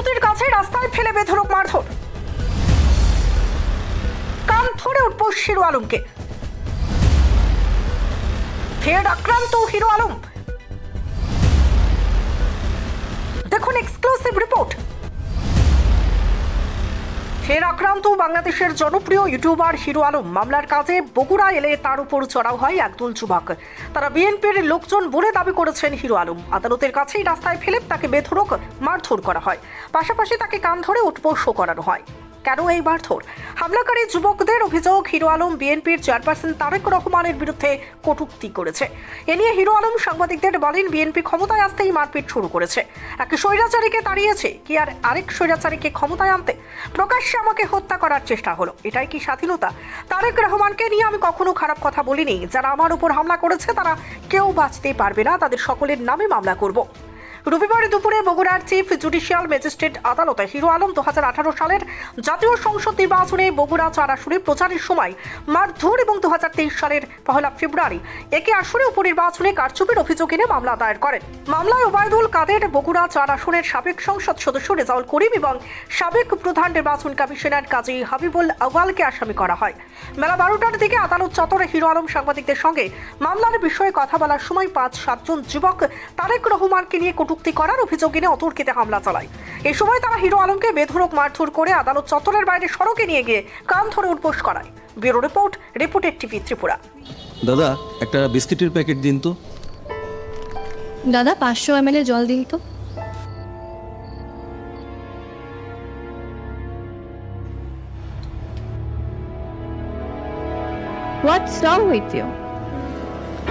আদালতের কাছে রাস্তায় ফেলে বেধরক মারধর। কান ধরে উঠব শিরু আলমকে। ফের আক্রান্ত হিরো আলম। দেখুন এক্সক্লুসিভ রিপোর্ট ফের আক্রান্ত বাংলাদেশের জনপ্রিয় ইউটিউবার হিরো আলম। মামলার কাজে বগুড়া এলে তার উপর চড়াও হয় একদল যুবক। তারা বিএনপির লোকজন বলে দাবি করেছেন হিরো আলম। আদালতের কাছেই রাস্তায় ফেলে তাকে বেধরক মারধর করা হয়। পাশাপাশি তাকে কান ধরে উৎপোষ করানো হয়। কেন এই মারধর হামলাকারী যুবকদের অভিযোগ, হিরো আলম বিএনপির চেয়ারপারসন তারেক রহমানের বিরুদ্ধে কটূক্তি করেছে। এ নিয়ে হিরো আলম সাংবাদিকদের বলেন, বিএনপি ক্ষমতায় আসতেই মারপিট শুরু করেছে। এক স্বৈরাচারীকে তাড়িয়েছে, কি আর আরেক স্বৈরাচারীকে ক্ষমতায় আনতে? প্রকাশ্যে আমাকে হত্যা করার চেষ্টা হলো, এটাই কি স্বাধীনতা? তারেক রহমানকে নিয়ে আমি কখনো খারাপ কথা বলিনি। যারা আমার উপর হামলা করেছে, তারা কেউ বাঁচতে পারবে না, তাদের সকলের নামে মামলা করব। রবিবার দুপুরে বগুড়ার চিফ জুডিশিয়াল ম্যাজিস্ট্রেট আদালতে হিরো আলম দু সালের জাতীয় সংসদ নির্বাচনে বগুড়া চার আসনে প্রচারের সময় মারধর এবং দু সালের পহেলা ফেব্রুয়ারি একে আসনে উপনির্বাচনে কারচুপির অভিযোগ এনে মামলা দায়ের করেন। মামলায় ওবায়দুল কাদের বগুড়া চার আসনের সাবেক সংসদ সদস্য রেজাউল করিম এবং সাবেক প্রধান নির্বাচন কমিশনার কাজী হাবিবুল আওয়ালকে আসামি করা হয়। বেলা বারোটার দিকে আদালত চত্বরে হিরো আলম সাংবাদিকদের সঙ্গে মামলার বিষয়ে কথা বলার সময় পাঁচ সাতজন যুবক তারেক রহমানকে নিয়ে কটূক্তি করার অভিযোগ এনে অতর্কিতে হামলা চালায়। এই সময় তারা হিরো আলমকে বেধরক মারধর করে আদালত চত্বরের বাইরে সড়কে নিয়ে গিয়ে কান ধরে উঠবোস করায়। Bureau report reported TV Tripura. দাদা একটা বিস্কিটের প্যাকেট দিন তো। দাদা পাঁচশো এম জল দিন তো। হোয়াটস রং উইথ ইউ